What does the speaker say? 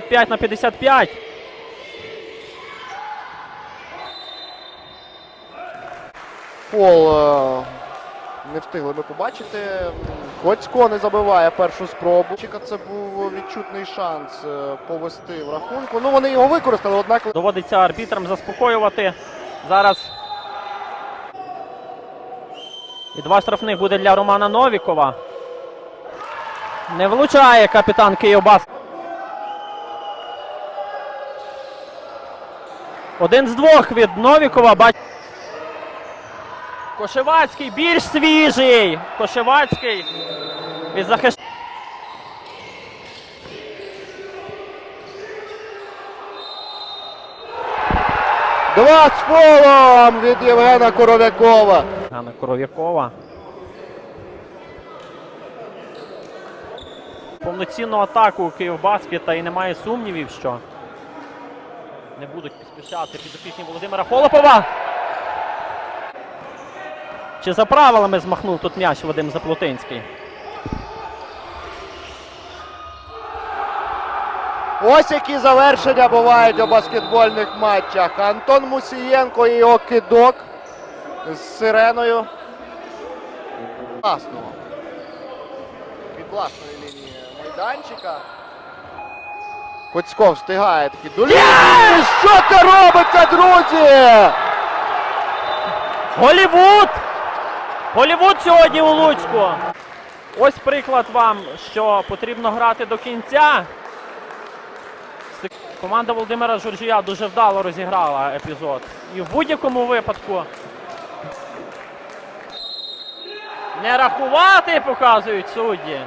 55 на 55. Фол е, не встигли ми побачити. Коцько не забиває першу спробу. Чека це був відчутний шанс е, повести в рахунку. Ну вони його використали, однак Доводиться арбітрам заспокоювати. Зараз. І два штрафних буде для Романа Новікова. Не влучає капітан Київбас. Один з двох від Новікова. Бач... Кошевацький більш свіжий. Кошевацький від захищ... два з фолом від Євгена Коров'якова. Ганна Коров'якова. Повноцінну атаку Київбаскета і немає сумнівів, що не будуть поспішати підопічні Володимира Холопова. Чи за правилами змахнув тут м'яч Вадим Заплотинський? Ось які завершення бувають у баскетбольних матчах. Антон Мусієнко і його з сиреною. Власного. Від власної лінії майданчика. Коцько встигає таки до лінії. Що це робиться, друзі? Голівуд! Голівуд сьогодні у Луцьку. Ось приклад вам, що потрібно грати до кінця. Команда Володимира Журжія дуже вдало розіграла епізод. І в будь-якому випадку не рахувати, показують судді.